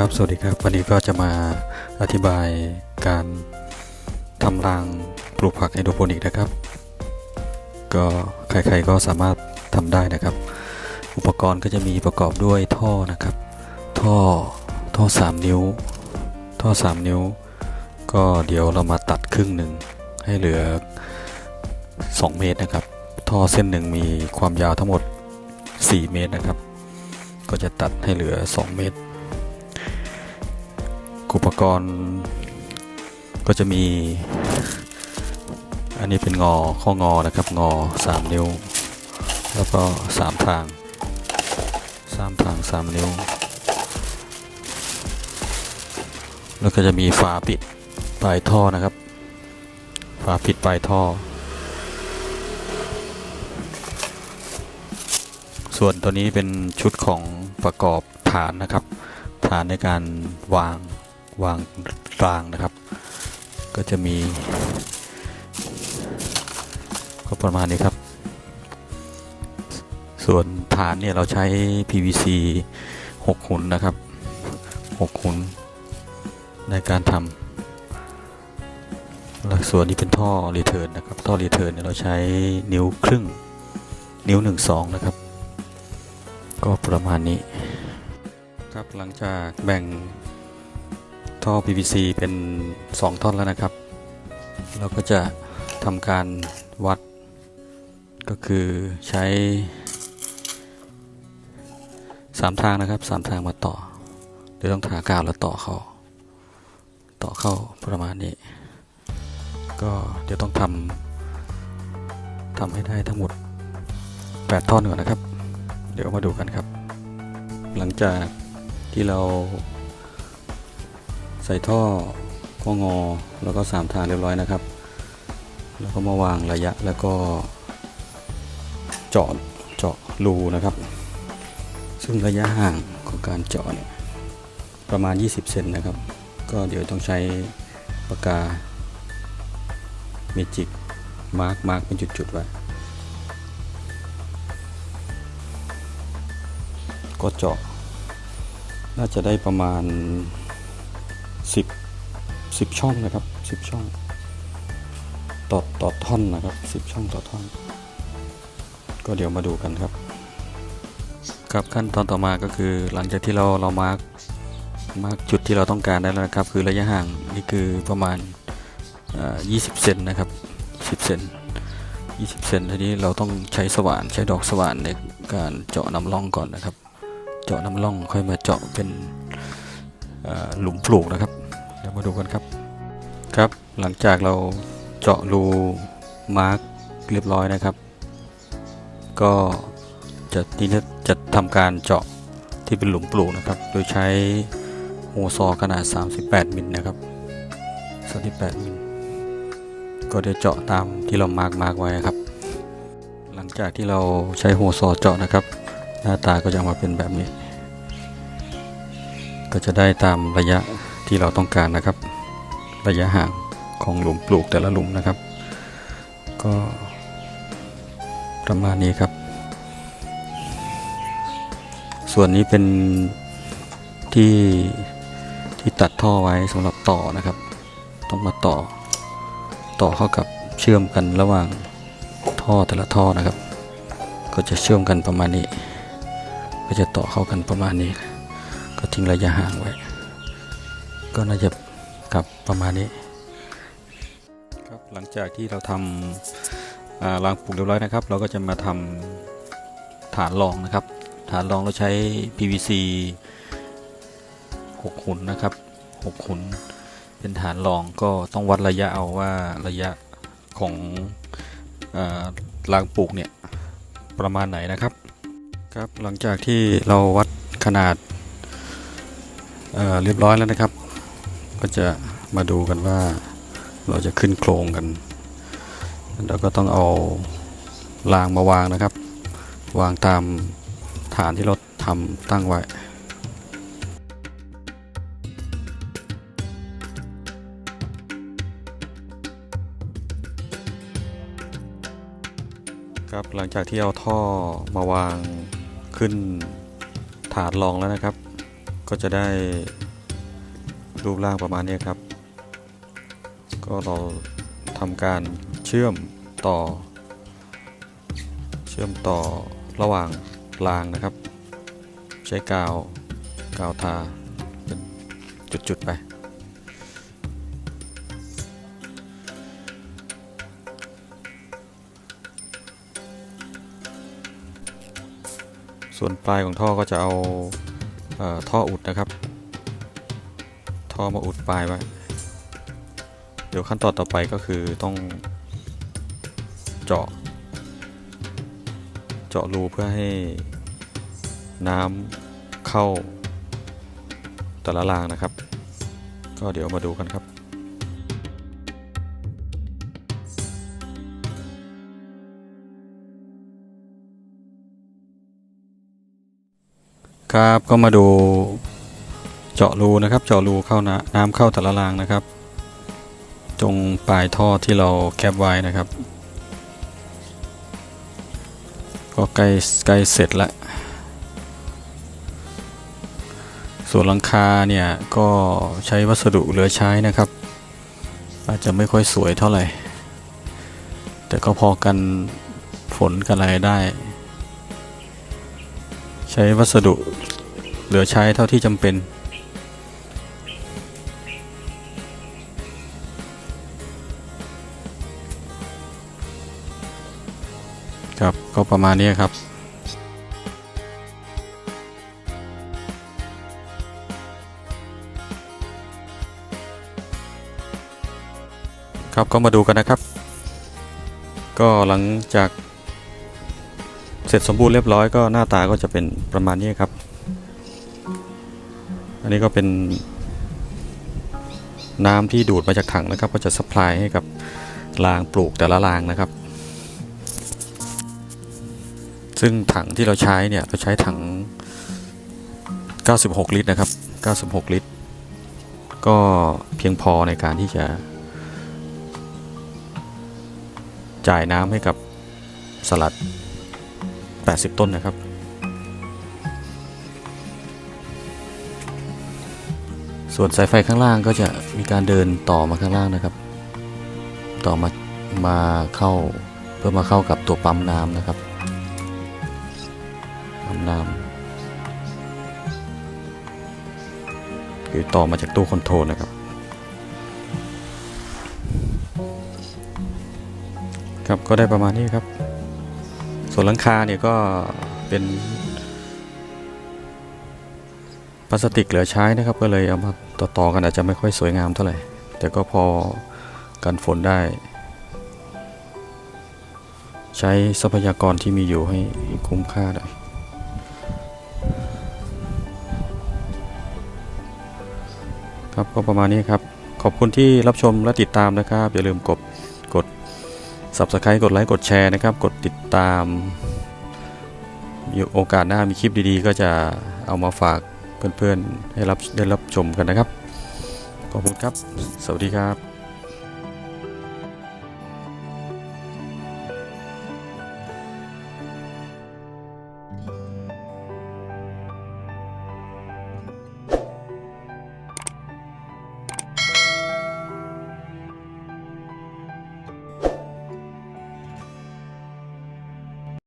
ครับ สวัสดีครับ วันนี้ก็จะมาอธิบายการทำรางปลูกผักไฮโดรโปนิกนะครับ ก็ใครๆก็สามารถทำได้นะครับ อุปกรณ์ก็จะมีประกอบด้วยท่อนะครับ ท่อท่อ 3 นิ้ว ท่อ 3 นิ้ว ก็เดี๋ยวเรามาตัดครึ่งหนึ่งให้เหลือ 2 เมตรนะครับ ท่อเส้นหนึ่งมีความยาวทั้งหมด 4 เมตรนะครับ ก็จะตัดให้เหลือ 2 เมตร อุปกรณ์ก็จะมี อันนี้เป็นงอข้องอนะครับงอ 3 นิ้ว แล้วก็ 3 ทาง 3 ทาง 3 นิ้ว แล้วก็จะมีฝาปิดปลายท่อนะครับ ฝาปิดปลายท่อ ส่วนตัวนี้เป็นชุดของประกอบฐานนะครับ ฐานในการวาง วางรางนะครับ ก็จะมี ก็ประมาณนี้ครับ ส่วนฐานเนี่ยเราใช้ PVC 6 หุ่นนะครับ 6 หุ่นในการทำแล้วส่วนนี้เป็นท่อรีเทิร์นนะครับ ท่อรีเทิร์นเนี่ยเราใช้นิ้วครึ่ง นิ้ว 1 2 นะครับ ก็ประมาณนี้ครับหลังจากแบ่ง ท่อ PVC เป็น 2 ท่อนแล้วนะครับ เราก็จะทำการวัด ก็คือใช้ 3 ทางนะครับ 3 ทางมาต่อ เดี๋ยวต้องทากาวแล้วต่อเข้า ต่อเข้าประมาณนี้ ก็เดี๋ยวต้องทำทำให้ได้ทั้งหมด 8 ท่อนก่อนนะครับ เดี๋ยวมาดูกันครับ หลังจากที่เรา ใส่ท่อข้องอแล้วก็สามทางเรียบร้อยนะครับ แล้วก็มาวางระยะแล้วก็เจาะเจาะรูนะครับ ซึ่งระยะห่างของการเจาะเนี่ยประมาณ 20 เซนนะครับ ก็เดี๋ยวต้องใช้ปากกาเมจิกมาร์กมาร์กเป็นจุดๆไว้ก็เจาะ น่าจะได้ประมาณ 10 10 ช่องนะครับ 10 ช่อง ต่อต่อท่อนนะครับ 10 ช่องต่อท่อน ก็เดี๋ยวมาดูกันครับ ครับขั้นตอนต่อมาก็คือหลังจากที่เราเรามาร์กมาร์กจุดที่เราต้องการได้แล้วนะครับ คือระยะห่างนี่คือประมาณเอ่อ20เซนนะครับ10เซน20เซนทีนี้เราต้องใช้สว่านใช้ดอกสว่านในการเจาะนำร่องก่อนนะครับ เจาะน้ำร่องค่อยมาเจาะเป็น หลุมปลูกนะครับ เดี๋ยวมาดูกันครับครับ หลังจากเราเจาะรูมาร์กเรียบร้อยนะครับ ก็จะทีนี้จะทำการเจาะที่เป็นหลุมปลูกนะครับ โดยใช้โฮซอขนาด 38มิลนะครับ38มิลก็จะเจาะตามที่เรามาร์กมาร์กไว้ครับ หลังจากที่เราใช้โฮซอเจาะนะครับ หน้าตาก็จะออกมาเป็นแบบนี้ ก็จะได้ตามระยะที่เราต้องการนะครับ ระยะห่างของหลุมปลูกแต่ละหลุมนะครับ ก็ประมาณนี้ครับ ส่วนนี้เป็นที่ที่ตัดท่อไว้สำหรับต่อนะครับ ต้องมาต่อต่อเข้ากับเชื่อมกันระหว่างท่อแต่ละท่อนะครับ ก็จะเชื่อมกันประมาณนี้ ก็จะต่อเข้ากันประมาณนี้ ก็ทิ้งระยะห่างไว้ ก็น่าจะกลับประมาณนี้ ครับหลังจากที่เราทำอ่ารางปลูกเรียบร้อยนะครับ เราก็จะมาทำฐานรองนะครับ ฐานรองเราใช้ PVC 6หุ่นนะครับ6หุ่นเป็นฐานรองก็ต้องวัดระยะเอาว่าระยะของอารางปลูกเนี่ยประมาณไหนนะครับครับหลังจากที่เราวัดขนาด เเรียบร้อยแล้วนะครับ ก็จะมาดูกันว่าเราจะขึ้นโครงกันเราก็ต้องเอารางมาวางนะครับ วางตามฐานที่เราทำตั้งไว้ครับหลังจากที่เอาท่อมาวางขึ้นฐานรองแล้วนะครับ ก็จะได้รูปร่างประมาณนี้ครับ ก็เราทำการเชื่อมต่อ เชื่อมต่อระหว่างรางนะครับ ใช้กาวกาวทาเป็นจุดๆไปส่วนปลายของท่อก็จะเอา ท่ออุดนะครับ ท่อมาอุดปลายไว้เดี๋ยวขั้นตอนต่อไปก็คือต้องเจาะ เจาะรูเพื่อให้น้ำเข้าแต่ละรางนะครับ ก็เดี๋ยวมาดูกันครับ ครับก็มาดูเจาะรูนะครับ เจาะรูเข้าน้ำน้ำเข้าแต่ละรางนะครับ ตรงปลายท่อที่เราแคปไว้นะครับ ก็ใกล้ใกล้เสร็จแล้วส่วนหลังคาเนี่ยก็ใช้วัสดุเหลือใช้นะครับ อาจจะไม่ค่อยสวยเท่าไหร่ แต่ก็พอกันฝนกันอะไรได้ ใช้วัสดุเหลือใช้เท่าที่จำเป็น ครับก็ประมาณนี้ครับครับก็มาดูกันนะครับ ก็หลังจาก เสร็จสมบูรณ์เรียบร้อยก็หน้าตาก็จะเป็นประมาณนี้ครับ อันนี้ก็เป็นน้ำที่ดูดมาจากถังนะครับ ก็จะสป라이ให้กับรางปลูกแต่ละรางนะครับ ซึ่งถังที่เราใช้เนี่ยเราใช้ถัง 96 ลิตรนะครับ 96 ลิตร ก็เพียงพอในการที่จะ จ่ายน้ำให้กับสลัด 80 ต้นนะครับ ส่วนสายไฟข้างล่างก็จะมีการเดินต่อมาข้างล่างนะครับ ต่อมามาเข้าเพื่อมาเข้ากับตัวปั๊มน้ำนะครับปั๊มน้ำคือต่อมาจากตู้คอนโทรลนะครับครับก็ได้ประมาณนี้ครับ ส่วนหลังคาเนี่ยก็เป็นพลาสติกเหลือใช้นะครับ ก็เลยเอามาต่อๆกันอาจจะไม่ค่อยสวยงามเท่าไหร่ แต่ก็พอกันฝนได้ ใช้ทรัพยากรที่มีอยู่ให้คุ้มค่าได้ครับก็ประมาณนี้ครับ ขอบคุณที่รับชมและติดตามนะครับ อย่าลืมกดกด subscribe กดไลค์กดแชร์นะครับ กดติดตามมีโอกาสหน้ามีคลิปดีๆ ก็จะเอามาฝากเพื่อนๆ ให้รับได้รับชมกันนะครับ ขอบคุณครับ สวัสดีครับ